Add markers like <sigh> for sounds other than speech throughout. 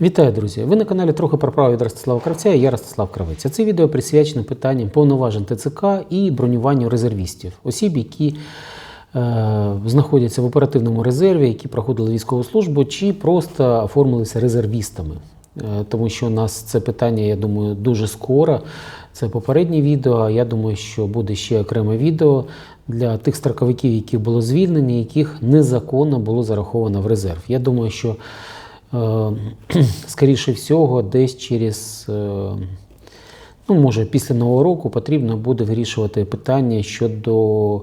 Вітаю, друзі! Ви на каналі трохи про право від Ростислава Кравця і я Ростислав Кравець. Це відео присвячено питанням повноважень ТЦК і бронюванню резервістів, осіб, які е, знаходяться в оперативному резерві, які проходили військову службу, чи просто оформилися резервістами. Е, Тому що у нас це питання, я думаю, дуже скоро. Це попереднє відео. Я думаю, що буде ще окреме відео для тих строковиків, які було звільнені, яких незаконно було зараховано в резерв. Я думаю, що <clears throat> скоріше всього, десь через, е, ну, може, після Нового року потрібно буде вирішувати питання щодо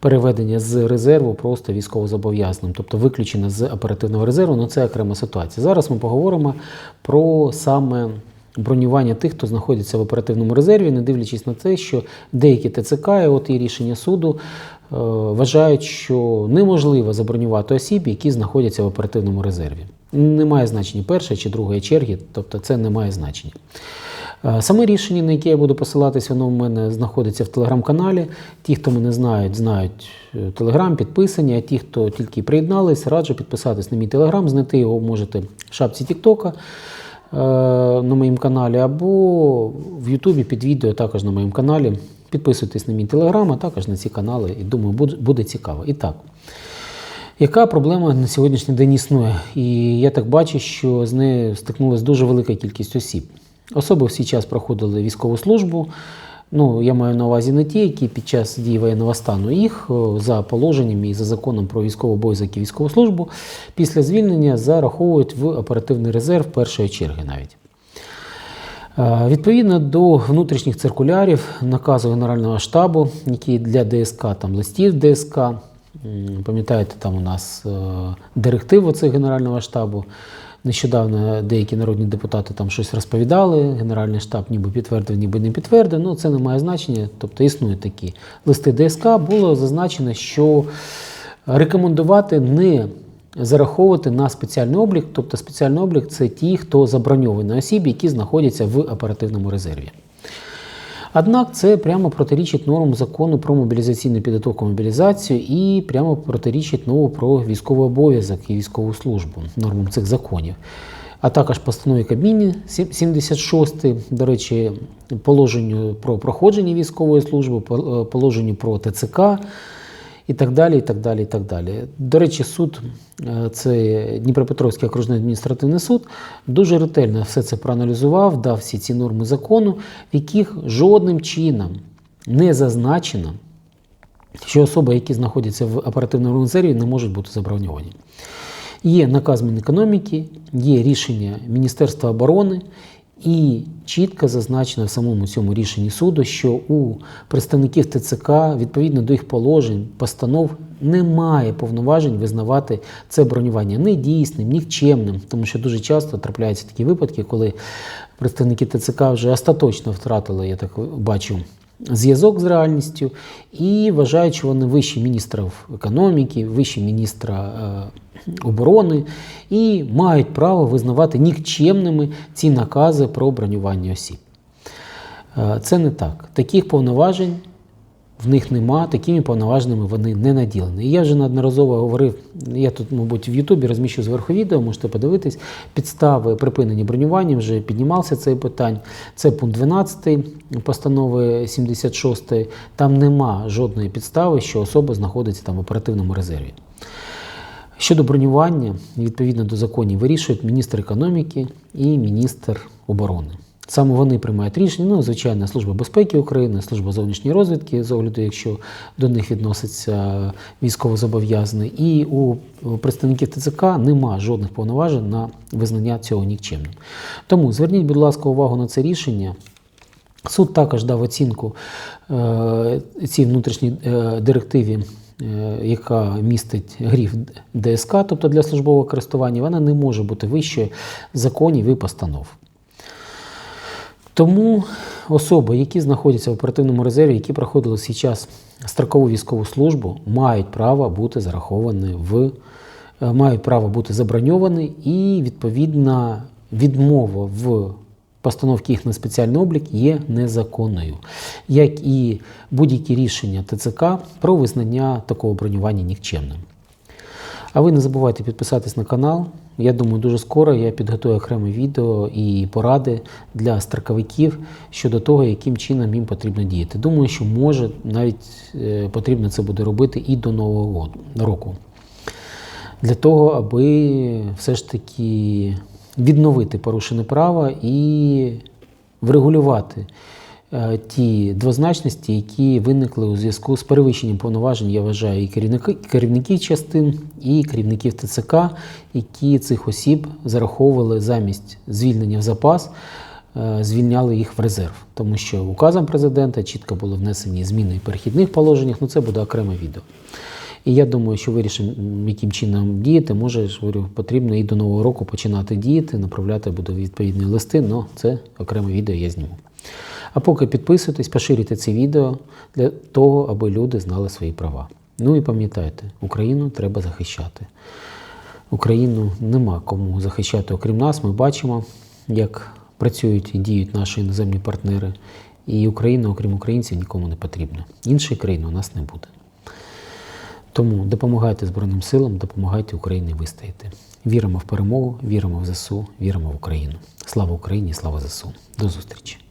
переведення з резерву просто військовозобов'язаним, тобто виключення з оперативного резерву, ну це окрема ситуація. Зараз ми поговоримо про саме бронювання тих, хто знаходиться в оперативному резерві, не дивлячись на те, що деякі ТЦК, і от і рішення суду, е, вважають, що неможливо забронювати осіб, які знаходяться в оперативному резерві. Немає значення першої чи другої черги, тобто це не має значення. Е, Саме рішення, на яке я буду посилатися, воно в мене знаходиться в телеграм-каналі. Ті, хто мене знають, знають е, телеграм, підписані, а ті, хто тільки приєднались, раджу підписатись на мій телеграм, знайти його можете в шапці Тіктока е, на моєму каналі, або в Ютубі під відео також на моєму каналі. Підписуйтесь на мій телеграм, а також на ці канали, і думаю, буде цікаво. І так. Яка проблема на сьогоднішній день існує? І я так бачу, що з нею стикнулася дуже велика кількість осіб. Особи в свій час проходили військову службу. Ну, я маю на увазі не ті, які під час дії воєнного стану їх за положенням і за законом про військовий обов'язок і військову службу після звільнення зараховують в оперативний резерв першої черги навіть. Е, Відповідно до внутрішніх циркулярів, наказу Генерального штабу, які для ДСК, там листів ДСК, пам'ятаєте, там у нас е, директиви цих Генерального штабу. Нещодавно деякі народні депутати там щось розповідали, Генеральний штаб ніби підтвердив, ніби не підтвердив. Ну, це не має значення, тобто існують такі листи ДСК. Було зазначено, що рекомендувати не зараховувати на спеціальний облік, тобто спеціальний облік це ті, хто заброньовані осіб, які знаходяться в оперативному резерві. Однак це прямо протирічить нормам закону про мобілізаційну підготовку мобілізацію і прямо протирічить нову про військовий обов'язок і військову службу нормам цих законів. А також постанові Кабміні 76, до речі, положенню про проходження військової служби, е, положенню про ТЦК і так далі. і так далі, і так далі. До речі, суд, е, це Дніпропетровський окружний адміністративний суд, дуже ретельно все це проаналізував, дав всі ці норми закону, в яких жодним чином не зазначено, що особи, які знаходяться в оперативному резерві, не можуть бути заброньовані. Є наказ Мінекономіки, є рішення Міністерства оборони, і чітко зазначено в самому цьому рішенні суду, що у представників ТЦК відповідно до їх положень, постанов немає повноважень визнавати це бронювання недійсним, нікчемним, тому що дуже часто трапляються такі випадки, коли представники ТЦК вже остаточно втратили, я так бачу, зв'язок з реальністю і вважають, що вони вищі міністрів економіки, вищі міністра е, оборони і мають право визнавати нікчемними ці накази про бронювання осіб. Е, Це не так. Таких повноважень в них нема, такими повноваженнями вони не наділені. І я вже неодноразово говорив, я тут, мабуть, в Ютубі розміщу зверху відео, можете подивитись, підстави припинення бронювання, вже піднімався цей питань. Це пункт 12 постанови 76. Там нема жодної підстави, що особа знаходиться там в оперативному резерві. Щодо бронювання, відповідно до законів, вирішують міністр економіки і міністр оборони. Саме вони приймають рішення, ну, звичайно, Служба безпеки України, Служба зовнішньої розвідки, з огляду, якщо до них відноситься військовозобов'язаний. І у представників ТЦК нема жодних повноважень на визнання цього нікчемним. Тому зверніть, будь ласка, увагу на це рішення. Суд також дав оцінку е, цій внутрішній е, директиві, е, яка містить гріф ДСК, тобто для службового користування, вона не може бути вищою законів і постанов. Тому особи, які знаходяться в оперативному резерві, які проходили час строкову військову службу, мають право бути зараховані в е, мають право бути заброньовані і відповідна відмова в постановки їх на спеціальний облік є незаконною, як і будь-які рішення ТЦК про визнання такого бронювання нікчемним. А ви не забувайте підписатись на канал. Я думаю, дуже скоро я підготую окреме відео і поради для строковиків щодо того, яким чином їм потрібно діяти. Думаю, що може навіть е, потрібно це буде робити і до Нового року. Для того, аби все ж таки відновити порушене право і врегулювати ті двозначності, які виникли у зв'язку з перевищенням повноважень, я вважаю, і керівники, керівників частин, і керівників ТЦК, які цих осіб зараховували замість звільнення в запас, е, звільняли їх в резерв. Тому що указом президента чітко були внесені зміни в перехідних положеннях, ну це буде окреме відео. І я думаю, що вирішимо, яким чином діяти. Може, говорю, потрібно і до нового року починати діяти, направляти буду відповідні листи, але це окреме відео я зніму. А поки підписуйтесь, поширюйте це відео для того, аби люди знали свої права. Ну і пам'ятайте, Україну треба захищати. Україну нема кому захищати, окрім нас. Ми бачимо, як працюють і діють наші іноземні партнери. І Україна, окрім українців, нікому не потрібна. Іншої країни у нас не буде. Тому допомагайте Збройним силам, допомагайте Україні вистояти. Віримо в перемогу, віримо в ЗСУ, віримо в Україну. Слава Україні, слава ЗСУ. До зустрічі!